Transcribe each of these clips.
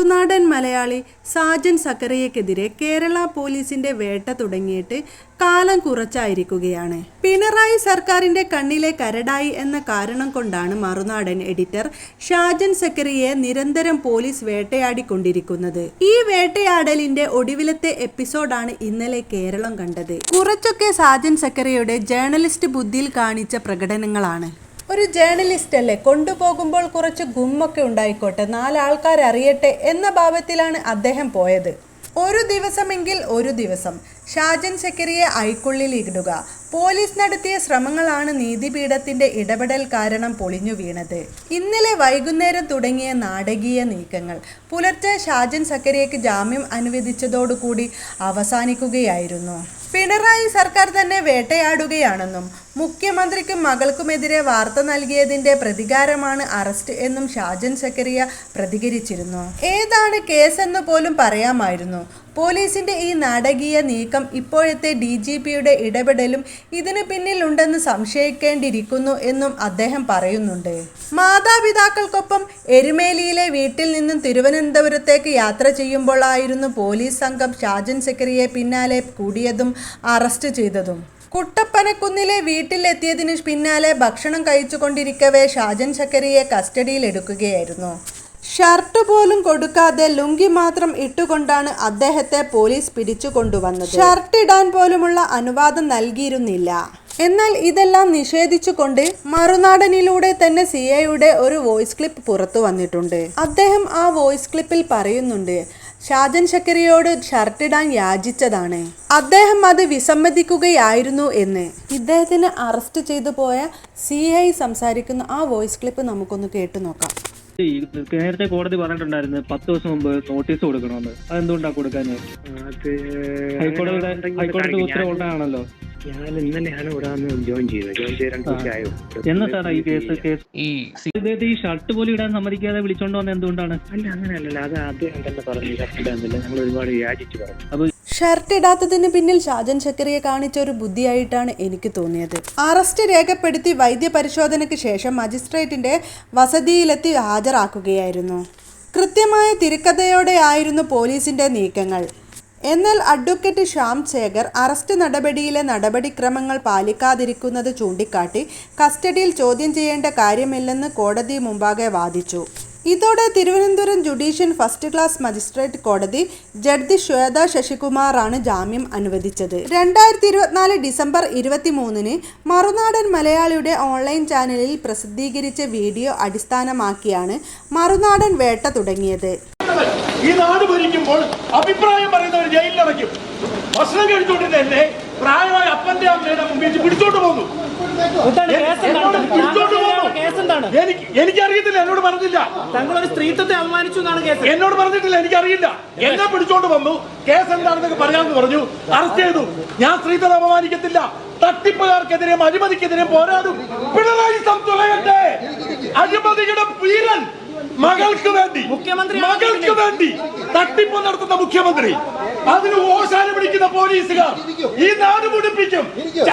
മറുനാടൻ മലയാളി സാജൻ സക്കറിയക്കെതിരെ കേരള പോലീസിന്റെ വേട്ട തുടങ്ങിയിട്ട് കാലം കുറച്ചായിരിക്കുകയാണ്. പിണറായി സർക്കാരിന്റെ കണ്ണിലെ കരടായി എന്ന കാരണം കൊണ്ടാണ് മറുനാടൻ എഡിറ്റർ ഷാജൻ സക്കറിയെ നിരന്തരം പോലീസ് വേട്ടയാടിക്കൊണ്ടിരിക്കുന്നത്. ഈ വേട്ടയാടലിന്റെ ഒടുവിലത്തെ എപ്പിസോഡാണ് ഇന്നലെ കേരളം കണ്ടത്. കുറച്ചൊക്കെ സാജൻ സക്കറിയുടെ ജേർണലിസ്റ്റ് ബുദ്ധിയിൽ കാണിച്ച പ്രകടനങ്ങളാണ്. ഒരു ജേർണലിസ്റ്റ് അല്ലേ? കൊണ്ടുപോകുമ്പോൾ കുറച്ച് ഗുമ്മൊക്കെ ഉണ്ടായിക്കോട്ടെ നാലാൾക്കാർ അറിയട്ടെ എന്ന ഭാവത്തിലാണ് അദ്ദേഹം പോയത്. ഒരു ദിവസമെങ്കിൽ ഒരു ദിവസം. ഷാജൻ സെക്കരിയെ ഐക്കുള്ളിൽ ഇടുക. പോലീസ് നടത്തിയ ശ്രമങ്ങളാണ് നീതിപീഠത്തിന്റെ ഇടപെടൽ കാരണം പൊളിഞ്ഞു വീണത്. ഇന്നലെ വൈകുന്നേരം തുടങ്ങിയ നാടകീയ നീക്കങ്ങൾ. പുലർച്ചെ ഷാജൻ സക്കരയ്ക്ക് ജാമ്യം അനുവദിച്ചതോടുകൂടി അവസാനിക്കുകയായിരുന്നു. പിണറായി സർക്കാർ തന്നെ വേട്ടയാടുകയാണെന്നും മുഖ്യമന്ത്രിക്കും മകൾക്കുമെതിരെ വാർത്ത നൽകിയതിന്റെ പ്രതികാരമാണ് അറസ്റ്റ് എന്നും ഷാജൻ സക്കരിയ പ്രതികരിച്ചിരുന്നു. ഏതാണ് കേസെന്ന് പോലും പറയാമായിരുന്നു. പോലീസിന്റെ ഈ നാടകീയ നീക്കം ഇപ്പോഴത്തെ ഡി ജി പിയുടെ ഇടപെടലും ഇതിനു പിന്നിലുണ്ടെന്ന് സംശയിക്കേണ്ടിയിരിക്കുന്നു എന്നും അദ്ദേഹം പറയുന്നുണ്ട്. മാതാപിതാക്കൾക്കൊപ്പം എരുമേലിയിലെ വീട്ടിൽ നിന്നും തിരുവനന്തപുരത്തേക്ക് യാത്ര ചെയ്യുമ്പോഴായിരുന്നു പോലീസ് സംഘം ഷാജൻ സെക്രിയെ പിന്നാലെ കൂടിയതും അറസ്റ്റ് ചെയ്തതും. കുട്ടപ്പനക്കുന്നിലെ വീട്ടിലെത്തിയതിനു പിന്നാലെ ഭക്ഷണം കഴിച്ചുകൊണ്ടിരിക്കവേ ഷാജൻ ചക്കരിയെ കസ്റ്റഡിയിൽ എടുക്കുകയായിരുന്നു ഷർട്ട് പോലും കൊടുക്കാതെ ലുങ്കി മാത്രം ഇട്ടുകൊണ്ടാണ് അദ്ദേഹത്തെ പോലീസ് പിടിച്ചു കൊണ്ടുവന്നത് ഷർട്ട് ഇടാൻ പോലുമുള്ള അനുവാദം നൽകിയിരുന്നില്ല. എന്നാൽ ഇതെല്ലാം നിഷേധിച്ചുകൊണ്ട് മറുനാടനിലൂടെ തന്നെ സി ഐയുടെ ഒരു വോയിസ് ക്ലിപ്പ് പുറത്തു വന്നിട്ടുണ്ട്. അദ്ദേഹം ആ വോയിസ് ക്ലിപ്പിൽ പറയുന്നുണ്ട് ഷാജൻ ഷക്കരിയോട് ഷർട്ടിടാൻ യാചിച്ചതാണ്. അദ്ദേഹം അത് വിസമ്മതിക്കുകയായിരുന്നു എന്ന്. ഇദ്ദേഹത്തിന് അറസ്റ്റ് ചെയ്തു പോയ സി സംസാരിക്കുന്ന ആ വോയിസ് ക്ലിപ്പ് നമുക്കൊന്ന് കേട്ടു നോക്കാം. നേരത്തെ കോടതി പറഞ്ഞിട്ടുണ്ടായിരുന്നു പത്ത് ദിവസം മുമ്പ് നോട്ടീസ് കൊടുക്കണമെന്ന്. അതെന്തുകൊണ്ടാ കൊടുക്കാൻ അത് ഹൈക്കോടതിയുടെ ഹൈക്കോടതി ഉത്തരവ് ഉണ്ടാണല്ലോ ഞാൻ ഇന്നലെയാണ് ഇവിടെ വന്ന് ജോയിൻ ചെയ്തത്. ജോയിൻ ചെയ്ത് രണ്ട് ദിവസമായോ എന്നാ സാറാ ഈ കേസ് കേസ് ഈ ഷർട്ട് പോലും ഇടാൻ സമ്മതിക്കാതെ വിളിച്ചോണ്ട് വന്ന എന്തുകൊണ്ടാണ്? അല്ല അങ്ങനെയല്ലല്ലോ. അത് അദ്ദേഹം തന്നെ പറഞ്ഞു. കറക്റ്റാകുന്നില്ല നമ്മൾ ഒരുപാട് യാചിച്ചു പറഞ്ഞു. അപ്പൊ ഷർട്ട് ഇടാത്തതിന് പിന്നിൽ ഷാജൻ ചക്രിയെ കാണിച്ച ഒരു ബുദ്ധിയായിട്ടാണ് എനിക്ക് തോന്നിയത്. അറസ്റ്റ് രേഖപ്പെടുത്തി വൈദ്യപരിശോധനയ്ക്ക് ശേഷം മജിസ്ട്രേറ്റിന്റെ വസതിയിലെത്തി ഹാജരാക്കുകയായിരുന്നു. കൃത്യമായ തിരക്കഥയോടെ ആയിരുന്നു പോലീസിന്റെ നീക്കങ്ങൾ. എന്നാൽ അഡ്വക്കേറ്റ് ശ്യാം ശേഖർ അറസ്റ്റ് നടപടിയിലെ നടപടിക്രമങ്ങൾ പാലിക്കാതിരിക്കുന്നത് ചൂണ്ടിക്കാട്ടി കസ്റ്റഡിയിൽ ചോദ്യം ചെയ്യേണ്ട കാര്യമില്ലെന്ന് കോടതി മുമ്പാകെ വാദിച്ചു. ഇതോടെ Thiruvananthapuram judicial first class magistrate കോടതി ജഡ്ജി ശ്വേത ശശികുമാറാണ് ജാമ്യം അനുവദിച്ചത്. രണ്ടായിരത്തി ഇരുപത്തിനാല് ഡിസംബർ ഇരുപത്തിമൂന്നിന് മറുനാടൻ മലയാളിയുടെ ഓൺലൈൻ ചാനലിൽ പ്രസിദ്ധീകരിച്ച വീഡിയോ അടിസ്ഥാനമാക്കിയാണ് മറുനാടൻ വേട്ട തുടങ്ങിയത്. ഈ നാട് ഭരിക്കുമ്പോൾ അഭിപ്രായം പറയുന്നവർ ജയിലിലടയ്ക്കും. ഭക്ഷണം കഴിച്ചുകൊണ്ടിരുന്ന എന്നെ പ്രായമായ അപ്പന്റെ അമ്മയുടെ മുമ്പിൽ പിടിച്ചോണ്ട് പോന്നു. എനിക്ക് എനിക്കറിയത്തില്ല എന്നോട് പറഞ്ഞില്ല. തങ്ങളൊരു സ്ത്രീത്വത്തെ അപമാനിച്ചു എന്നാണ് കേസ്. എന്നോട് പറഞ്ഞിട്ടില്ല എനിക്കറിയില്ല. എന്നെ പിടിച്ചോണ്ട് വന്നു. കേസ് എന്താണെന്നൊക്കെ പറയാമെന്ന് പറഞ്ഞു. അറസ്റ്റ് ചെയ്തു. ഞാൻ സ്ത്രീത്വത്തെ അപമാനിക്കത്തില്ല. തട്ടിപ്പുകാർക്കെതിരെയും അഴിമതിക്കെതിരെയും പോരാടും. പിണറായി തുളയട്ടെ അഴിമതിയുടെ വീരൻ മകൾക്ക് വേണ്ടി മുഖ്യമന്ത്രി മകൾക്ക് വേണ്ടി തട്ടിപ്പ് നടത്തുന്ന മുഖ്യമന്ത്രി. അതിന് ഓശാന പിടിക്കുന്ന പോലീസുകാർ ഈ നാട് മുടിപ്പിക്കും.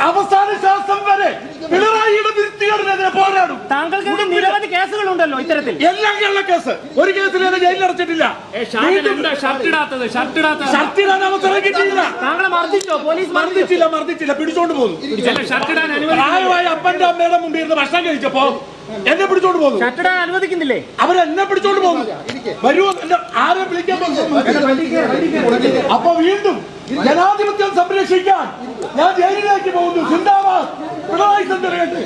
അവസാന ശ്വാസം വരെ പിണറായിയുടെ പോരാടും താങ്കൾക്ക് നിരവധി കേസുകളുണ്ടല്ലോ ഇത്തരത്തിൽ. എല്ലാം കേസ്. ഒരു കേസിൽ എന്നെ കിട്ടിയില്ല താങ്കളെ മർദ്ദിച്ചോ? പോലീസ് മർദ്ദിച്ചോ? മർദ്ദിച്ചില്ല മർദ്ദിച്ചില്ല. പിടിച്ചോണ്ട് പോകുന്നു. പ്രായമായ അപ്പന്റെ അമ്മയുടെ മുമ്പിൽ ഇരുന്ന് ഭക്ഷണം കഴിച്ചപ്പോ എന്നെ പിടിച്ചോണ്ട് പോകുന്നു. ഷട്ടിടാൻ അനുവദിക്കുന്നില്ലേ? അവരെന്നെ പിടിച്ചോണ്ട് പോകുന്നു. വരുമോ ആരെ വിളിക്കാൻ? അപ്പൊ വീണ്ടും ജനാധിപത്യം സംരക്ഷിക്കാൻ ഞാൻ ജയിലിലേക്ക് പോകുന്നു. സിന്ദാബാദ് പിണറായി സന്ദ്രകട്ട്